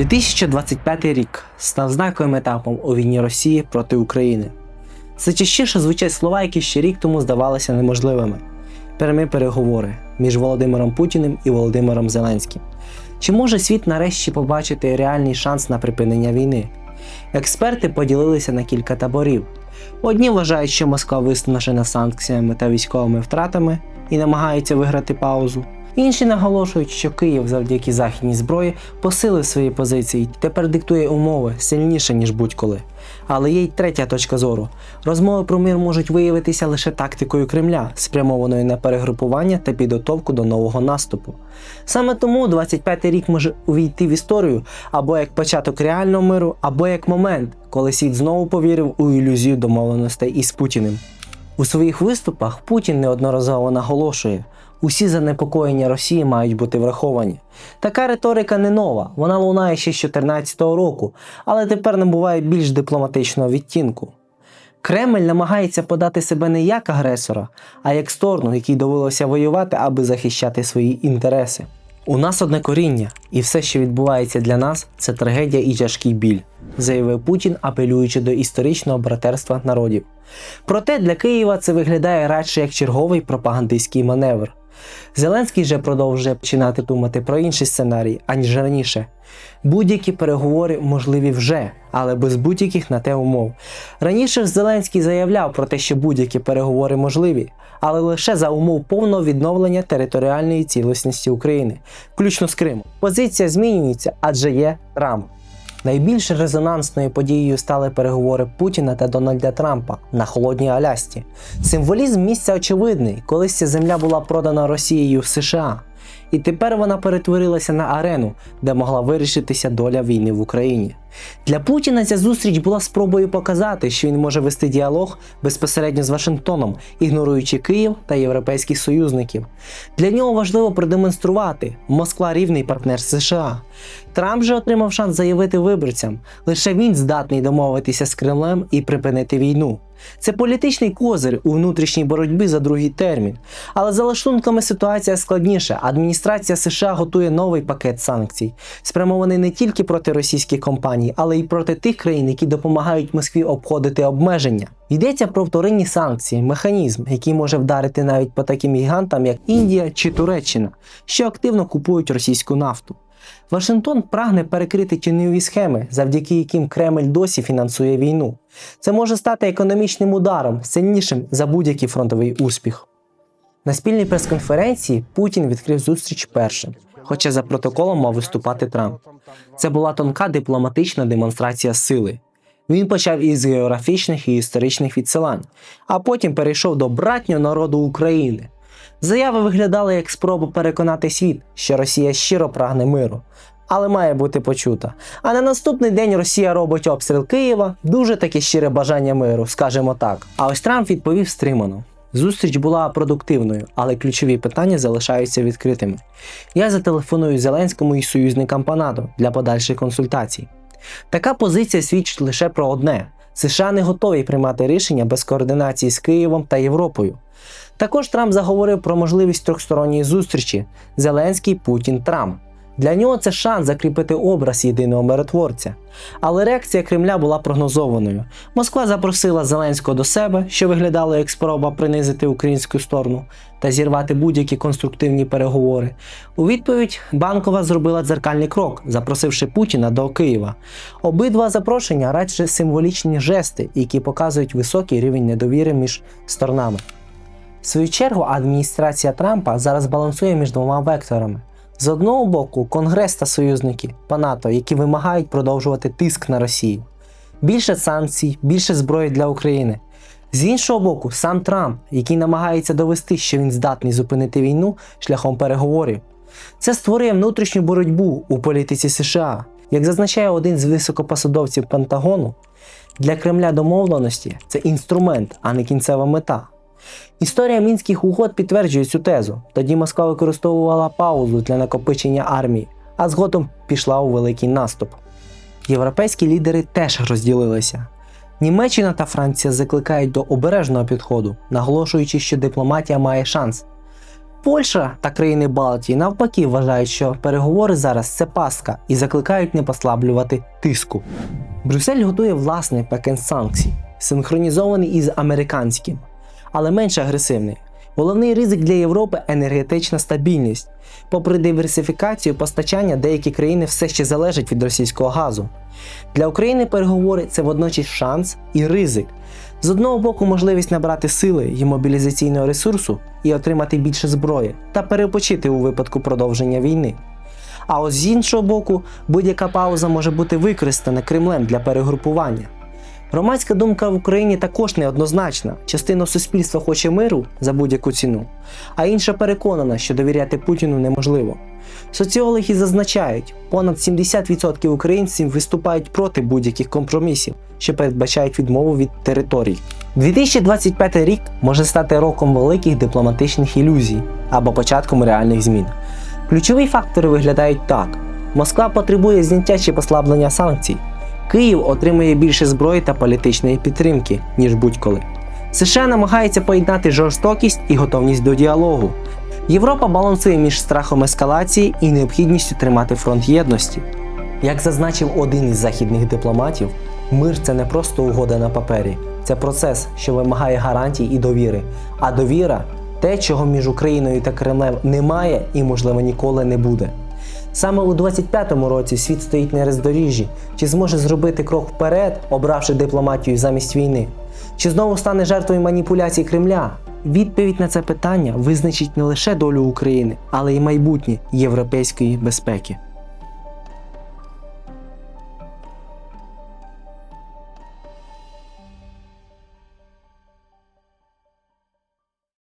2025 рік став знаковим етапом у війні Росії проти України. Все частіше звучать слова, які ще рік тому здавалися неможливими. Прямі переговори між Володимиром Путіним і Володимиром Зеленським. Чи може світ нарешті побачити реальний шанс на припинення війни? Експерти поділилися на кілька таборів. Одні вважають, що Москва виснажена санкціями та військовими втратами і намагається виграти паузу. Інші наголошують, що Київ завдяки західній зброї посилив свої позиції тепер диктує умови сильніше, ніж будь-коли. Але є й третя точка зору. Розмови про мир можуть виявитися лише тактикою Кремля, спрямованою на перегрупування та підготовку до нового наступу. Саме тому 25-й рік може увійти в історію або як початок реального миру, або як момент, коли світ знову повірив у ілюзію домовленостей із Путіним. У своїх виступах Путін неодноразово наголошує, усі занепокоєння Росії мають бути враховані. Така риторика не нова, вона лунає ще з 2014 року, але тепер набуває більш дипломатичного відтінку. Кремль намагається подати себе не як агресора, а як сторону, якій довелося воювати, аби захищати свої інтереси. У нас одне коріння, і все, що відбувається для нас, це трагедія і тяжкий біль, заявив Путін, апелюючи до історичного братерства народів. Проте для Києва це виглядає радше як черговий пропагандистський маневр. Зеленський же продовжує починати думати про інший сценарій, аніж раніше. Будь-які переговори можливі вже, але без будь-яких на те умов. Раніше Зеленський заявляв про те, що будь-які переговори можливі, але лише за умов повного відновлення територіальної цілісності України, включно з Кримом. Позиція змінюється, адже є Трамп. Найбільш резонансною подією стали переговори Путіна та Дональда Трампа на холодній Алясці. Символізм місця очевидний, колись ця земля була продана Росією в США, і тепер вона перетворилася на арену, де могла вирішитися доля війни в Україні. Для Путіна ця зустріч була спробою показати, що він може вести діалог безпосередньо з Вашингтоном, ігноруючи Київ та європейських союзників. Для нього важливо продемонструвати Москва рівний партнер США. Трамп же отримав шанс заявити виборцям, лише він здатний домовитися з Кремлем і припинити війну. Це політичний козир у внутрішній боротьбі за другий термін. Але за лаштунками ситуація складніша. Адміністрація США готує новий пакет санкцій, спрямований не тільки проти російських компаній, але й проти тих країн, які допомагають Москві обходити обмеження. Йдеться про вторинні санкції, механізм, який може вдарити навіть по таким гігантам, як Індія чи Туреччина, що активно купують російську нафту. Вашингтон прагне перекрити тіньові схеми, завдяки яким Кремль досі фінансує війну. Це може стати економічним ударом, сильнішим за будь-який фронтовий успіх. На спільній прес-конференції Путін відкрив зустріч першим, хоча за протоколом мав виступати Трамп. Це була тонка дипломатична демонстрація сили. Він почав із географічних і історичних відсилань, а потім перейшов до братнього народу України. Заяви виглядали як спроба переконати світ, що Росія щиро прагне миру, але має бути почута. А на наступний день Росія робить обстріл Києва, дуже таке щире бажання миру, скажімо так. А ось Трамп відповів стримано. Зустріч була продуктивною, але ключові питання залишаються відкритими. Я зателефоную Зеленському і союзникам по НАТО для подальших консультацій. Така позиція свідчить лише про одне: США не готові приймати рішення без координації з Києвом та Європою. Також Трамп заговорив про можливість трьохсторонньої зустрічі Зеленський, Путін, Трамп. Для нього це шанс закріпити образ єдиного миротворця. Але реакція Кремля була прогнозованою. Москва запросила Зеленського до себе, що виглядало як спроба принизити українську сторону та зірвати будь-які конструктивні переговори. У відповідь Банкова зробила дзеркальний крок, запросивши Путіна до Києва. Обидва запрошення радше символічні жести, які показують високий рівень недовіри між сторонами. В свою чергу, адміністрація Трампа зараз балансує між двома векторами. З одного боку, Конгрес та союзники по НАТО, які вимагають продовжувати тиск на Росію, більше санкцій, більше зброї для України. З іншого боку, сам Трамп, який намагається довести, що він здатний зупинити війну шляхом переговорів. Це створює внутрішню боротьбу у політиці США. Як зазначає один з високопосадовців Пентагону, для Кремля домовленості це інструмент, а не кінцева мета. Історія мінських угод підтверджує цю тезу. Тоді Москва використовувала паузу для накопичення армії, а згодом пішла у великий наступ. Європейські лідери теж розділилися. Німеччина та Франція закликають до обережного підходу, наголошуючи, що дипломатія має шанс. Польща та країни Балтії навпаки вважають, що переговори зараз це пастка і закликають не послаблювати тиску. Брюссель готує власний пакет санкцій, синхронізований із американським, але менш агресивний. Головний ризик для Європи енергетична стабільність. Попри диверсифікацію постачання, деякі країни все ще залежать від російського газу. Для України переговори це водночас шанс і ризик. З одного боку, можливість набрати сили і мобілізаційного ресурсу і отримати більше зброї та перепочити у випадку продовження війни. А ось з іншого боку, будь-яка пауза може бути використана Кремлем для перегрупування. Громадська думка в Україні також неоднозначна. Частина суспільства хоче миру за будь-яку ціну, а інша переконана, що довіряти Путіну неможливо. Соціологи зазначають, понад 70% українців виступають проти будь-яких компромісів, що передбачають відмову від територій. 2025 рік може стати роком великих дипломатичних ілюзій або початком реальних змін. Ключові фактори виглядають так: Москва потребує зняття чи послаблення санкцій. Київ отримує більше зброї та політичної підтримки, ніж будь-коли. США намагається поєднати жорстокість і готовність до діалогу. Європа балансує між страхом ескалації і необхідністю тримати фронт єдності. Як зазначив один із західних дипломатів, мир це не просто угода на папері, це процес, що вимагає гарантій і довіри. А довіра те, чого між Україною та Кремлем немає і, можливо, ніколи не буде. Саме у 25-му році світ стоїть на роздоріжжі, чи зможе зробити крок вперед, обравши дипломатію замість війни, чи знову стане жертвою маніпуляцій Кремля? Відповідь на це питання визначить не лише долю України, але й майбутнє європейської безпеки.